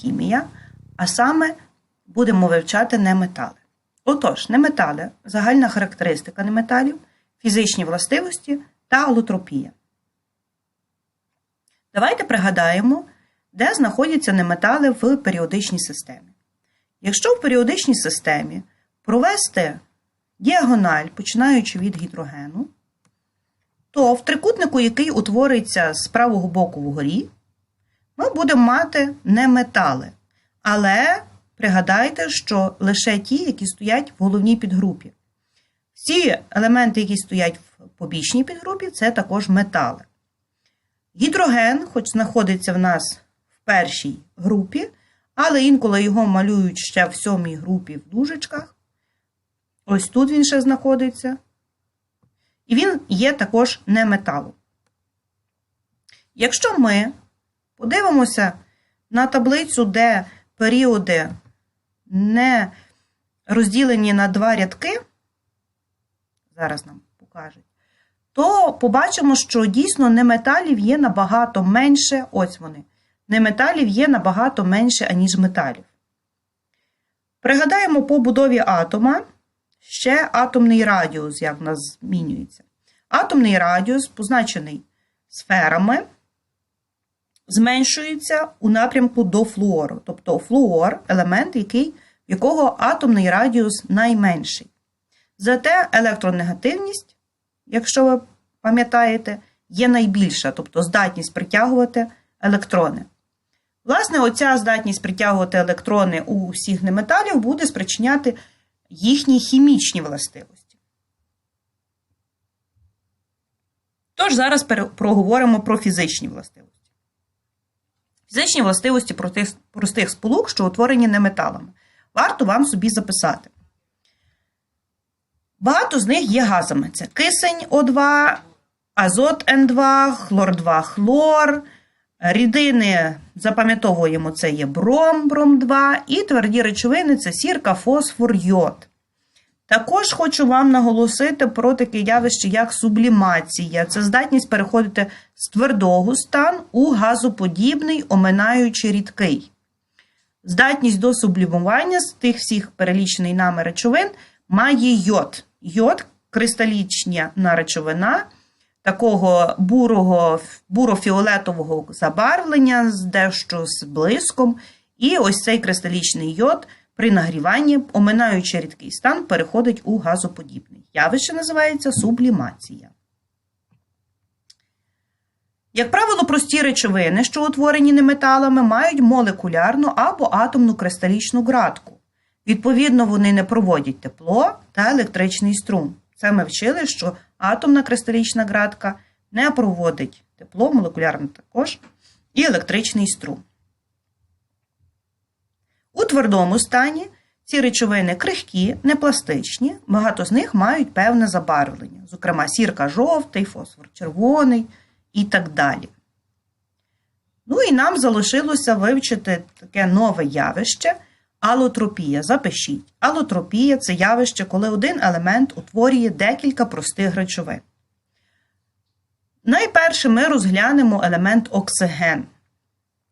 хімія, а саме будемо вивчати неметали. Отож, неметали загальна характеристика неметалів, фізичні властивості та алотропія. Давайте пригадаємо, де знаходяться неметали в періодичній системі. Якщо в періодичній системі провести діагональ, починаючи від гідрогену, то в трикутнику, який утвориться з правого боку вгорі, будемо мати неметали. Але пригадайте, що лише ті, які стоять в головній підгрупі. Всі елементи, які стоять в побічній підгрупі, це також метали. Гідроген, хоч знаходиться в нас в першій групі, але інколи його малюють ще в сьомій групі в дужечках. Ось тут він ще знаходиться. І він є також не металом. Якщо ми подивимося на таблицю, де періоди не розділені на два рядки, зараз нам покажуть, то побачимо, що дійсно неметалів є набагато менше, ось вони, неметалів є набагато менше, аніж металів. Пригадаємо по будові атома. Ще атомний радіус, як в нас змінюється. Атомний радіус, позначений сферами, зменшується у напрямку до флуору. Тобто флуор елемент, який, якого атомний радіус найменший. Зате електронегативність, якщо ви пам'ятаєте, є найбільша, тобто здатність притягувати електрони. Власне, оця здатність притягувати електрони у всіх неметалів буде спричиняти їхні хімічні властивості. Тож зараз проговоримо про фізичні властивості. Фізичні властивості простих сполук, що утворені неметалами. Варто вам собі записати. Багато з них є газами: це кисень О2, азот Н2, хлор 2 хлор. Рідини запам'ятовуємо, це є бром, бром 2, і тверді речовини це сірка, фосфор, йод. Також хочу вам наголосити про таке явище, як сублімація. Це здатність переходити з твердого стану у газоподібний, оминаючи рідкий. Здатність до сублімування з тих всіх перелічений нами речовин має йод. Йод кристалічна речовина такого бурого, буро-фіолетового забарвлення, з дещо з блиском. І ось цей кристалічний йод при нагріванні, оминаючи рідкий стан, переходить у газоподібний. Явище називається сублімація. Як правило, прості речовини, що утворені неметалами, мають молекулярну або атомну кристалічну градку. Відповідно, вони не проводять тепло та електричний струм. Це ми вчили, що атомна кристалічна градка не проводить тепло, молекулярно також, і електричний струм. Твердому стані ці речовини крихкі, непластичні, багато з них мають певне забарвлення, зокрема, сірка жовтий, фосфор червоний і так далі. Ну і нам залишилося вивчити таке нове явище алотропія. Запишіть. Алотропія це явище, коли один елемент утворює декілька простих речовин. Найперше ми розглянемо елемент оксиген.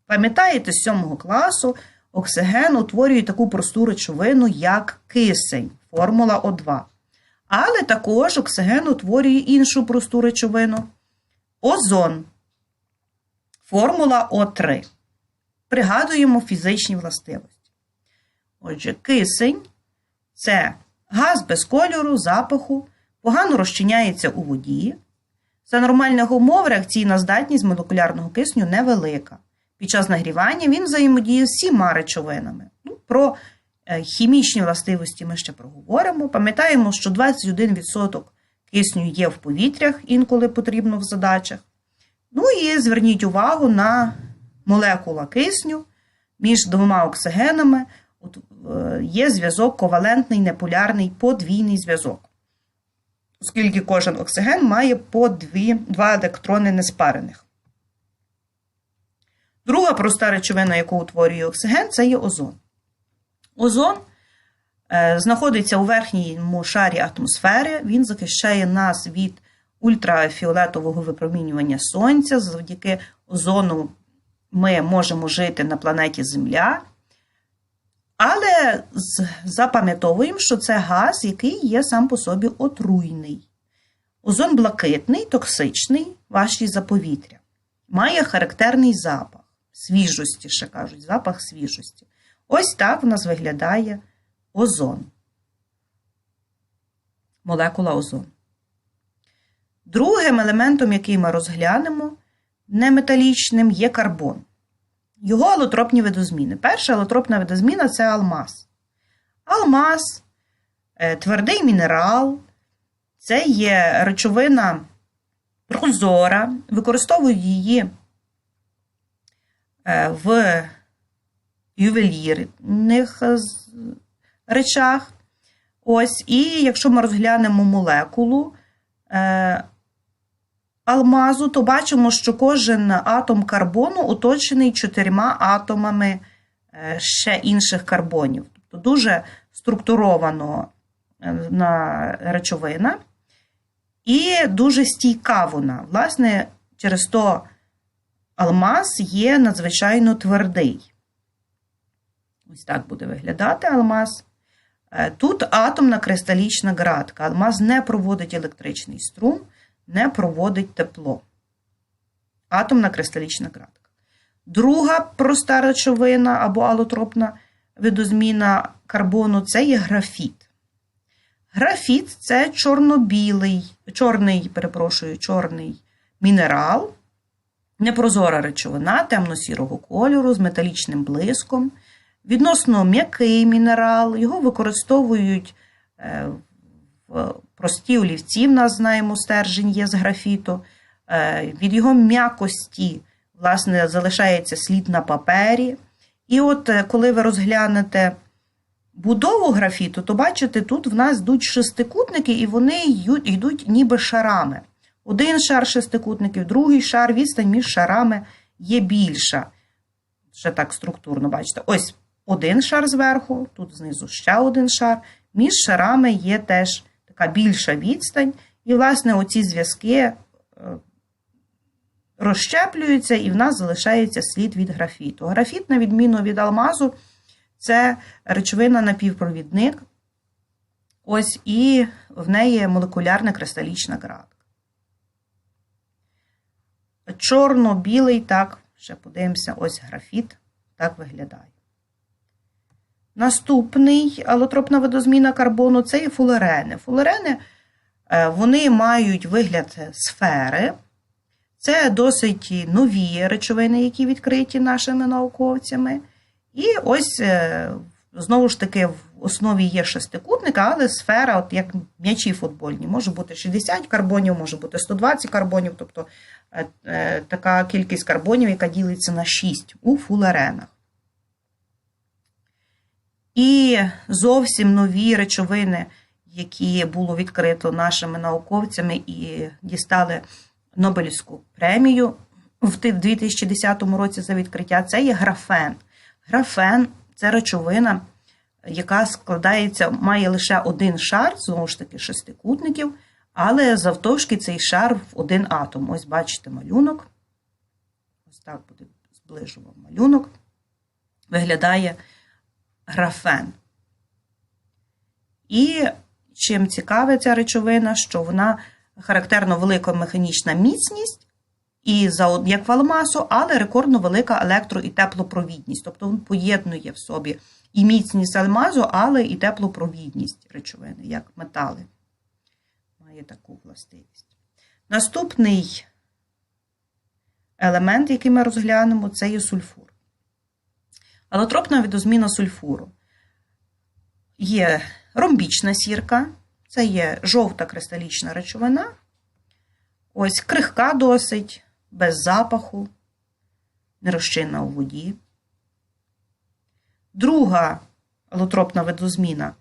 Пам'ятаєте, з 7 класу оксиген утворює таку просту речовину, як кисень, формула О2. Але також оксиген утворює іншу просту речовину озон, формула О3. Пригадуємо фізичні властивості. Отже, кисень це газ без кольору, запаху, погано розчиняється у воді. За нормальних умов реакційна здатність молекулярного кисню невелика. Під час нагрівання він взаємодіє з всіма речовинами. Ну, Про е, хімічні властивості ми ще проговоримо. Пам'ятаємо, що 21% кисню є в повітрях, інколи потрібно в задачах. Ну і зверніть увагу на молекула кисню між двома оксигенами. Е, Є зв'язок ковалентний, неполярний, подвійний зв'язок. Оскільки кожен оксиген має по дві, два електрони неспарених. Друга проста речовина, яку утворює оксиген, це є озон. Озон е, знаходиться у верхньому шарі атмосфери, він захищає нас від ультрафіолетового випромінювання сонця. Завдяки озону ми можемо жити на планеті Земля. Але запам'ятовуємо, що це газ, який є сам по собі отруйний. Озон блакитний, токсичний, важчий за повітря. Має характерний запах, свіжості, ще кажуть, запах свіжості. Ось так в нас виглядає озон. Молекула озону. Другим елементом, який ми розглянемо, неметалічним, є карбон. Його алотропні видозміни. Перша алотропна видозміна це алмаз. Алмаз е, твердий мінерал, це є речовина прозора, використовують її в ювелірних е, речах. Ось, і якщо ми розглянемо молекулу е, алмазу, то бачимо, що кожен атом карбону оточений чотирма атомами е, ще інших карбонів. Тобто дуже структуровано е, на речовина і дуже стійка вона. Власне, через то алмаз є надзвичайно твердий. Ось так буде виглядати алмаз. Е, Тут атомна кристалічна градка. Алмаз не проводить електричний струм, не проводить тепло. Атомна кристалічна градка. Друга проста речовина або алотропна видозміна карбону це є графіт. Графіт це чорно-білий, чорний, перепрошую, чорний мінерал, непрозора речовина темно-сірого кольору з металічним блиском. Відносно м'який мінерал, його використовують е, в прості олівці, в нас знаємо, стержень є з графіту. Е, Від його м'якості, власне, залишається слід на папері. І от е, коли ви розглянете будову графіту, то бачите, тут в нас йдуть шестикутники, і вони йдуть ніби шарами. Один шар шестикутників, другий шар, відстань між шарами є більша. Ще так структурно бачите. Ось один шар зверху, тут знизу ще один шар. Між шарами є теж така більша відстань. І, власне, оці зв'язки е, розщеплюються, і в нас залишається слід від графіту. Графіт, на відміну від алмазу, це речовина напівпровідник. Ось і в неї молекулярна кристалічна градка. Чорно-білий, так, ще подивимося, ось графіт, так виглядає. Наступний алотропна видозміна карбону це є фулерени. Фулерени е, вони мають вигляд сфери. Це досить нові речовини, які відкриті нашими науковцями. І ось, е, знову ж таки, в основі є шестикутник, але сфера, от як м'ячі футбольні, може бути 60 карбонів, може бути 120 карбонів, тобто е, е, така кількість карбонів, яка ділиться на 6 у фулеренах. І зовсім нові речовини, які було відкрито нашими науковцями і дістали Нобелівську премію в 2010 році за відкриття, це є графен. Графен це речовина, яка складається, має лише один шар, знову ж таки, шестикутників, але завтовшки цей шар в один атом. Ось бачите малюнок. Ось так буде зближу вам малюнок. Виглядає графен. І чим цікава ця речовина, що вона характерно велика механічна міцність, і за, як в алмазу, але рекордно велика електро- і теплопровідність. Тобто він поєднує в собі і міцність алмазу, але і теплопровідність речовини, як метали. Має таку властивість. Наступний елемент, який ми розглянемо, це є сульфур. Алотропна видозміна сульфуру. Є ромбічна сірка, це є жовта кристалічна речовина. Ось крихка досить, без запаху, нерозчинна у воді. Друга алотропна видозміна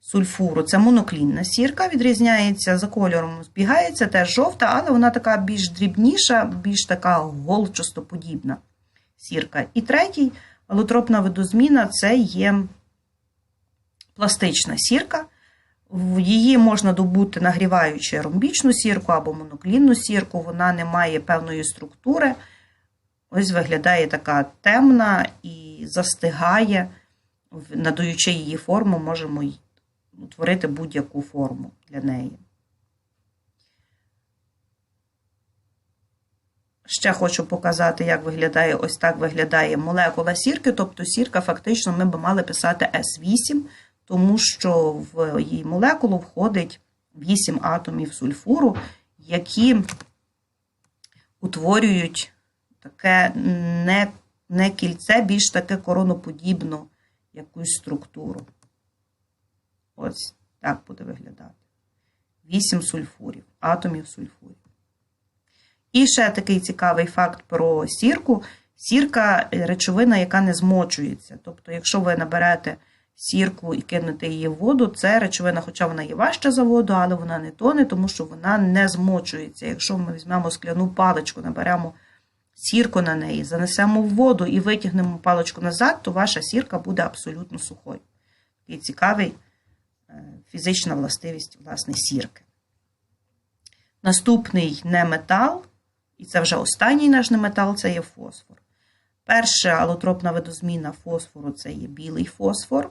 сульфуру це моноклінна сірка, відрізняється за кольором, збігається теж жовта, але вона така більш дрібніша, більш така голчастоподібна сірка. І третій алотропна видозміна це є пластична сірка. Її можна добути, нагріваючи ромбічну сірку або моноклінну сірку, вона не має певної структури. ось виглядає така темна і застигає, надаючи її форму, можемо утворити будь-яку форму для неї. Ще хочу показати, як виглядає ось так виглядає молекула сірки. Тобто сірка, фактично, ми б мали писати С8, тому що в її молекулу входить 8 атомів сульфуру, які утворюють таке не, не кільце, більш таке короноподібну якусь структуру. Ось так буде виглядати. 8 сульфурів, атомів сульфурів. І ще такий цікавий факт про сірку. Сірка речовина, яка не змочується. Тобто, якщо ви наберете сірку і кинете її в воду, це речовина, хоча вона є важча за воду, але вона не тоне, тому що вона не змочується. Якщо ми візьмемо скляну паличку, наберемо сірку на неї, занесемо в воду і витягнемо паличку назад, то ваша сірка буде абсолютно сухою. Такий цікавий е, фізична властивість власне сірки. Наступний неметал, і це вже останній наш неметал, це є фосфор. Перша алотропна видозміна фосфору це є білий фосфор.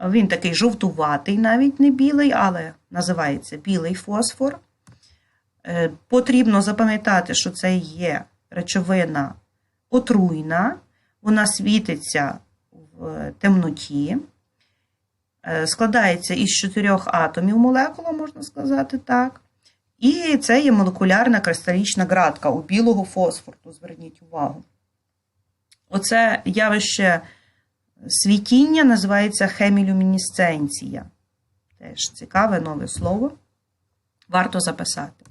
Він такий жовтуватий, навіть не білий, але називається білий фосфор. Е, Потрібно запам'ятати, що це є речовина отруйна, вона світиться в темноті, Е, складається із чотирьох атомів молекула, можна сказати так. І це є молекулярна кристалічна градка у білого фосфору. Зверніть увагу. Оце явище світіння називається хемілюмінесценція. Теж цікаве нове слово. Варто записати.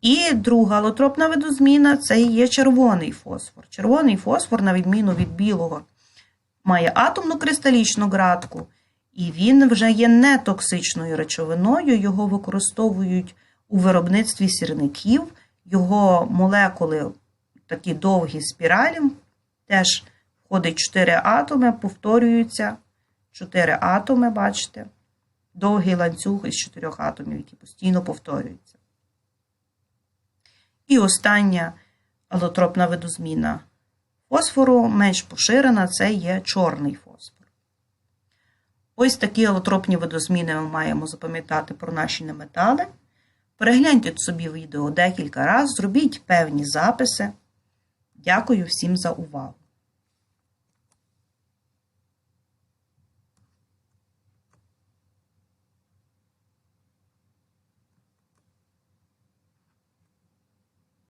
І друга алотропна видозміна це є червоний фосфор. Червоний фосфор, на відміну від білого, має атомну кристалічну градку, і він вже є нетоксичною речовиною. Його використовують у виробництві сірників. Його молекули такі довгі спіралі, теж входить 4 атоми, повторюються 4 атоми, бачите, довгий ланцюг із 4 атомів, які постійно повторюються. І остання алотропна видозміна фосфору, менш поширена, це є чорний фосфор. Ось такі алотропні видозміни ми маємо запам'ятати про наші неметали. Перегляньте собі відео декілька разів, зробіть певні записи. Дякую всім за увагу!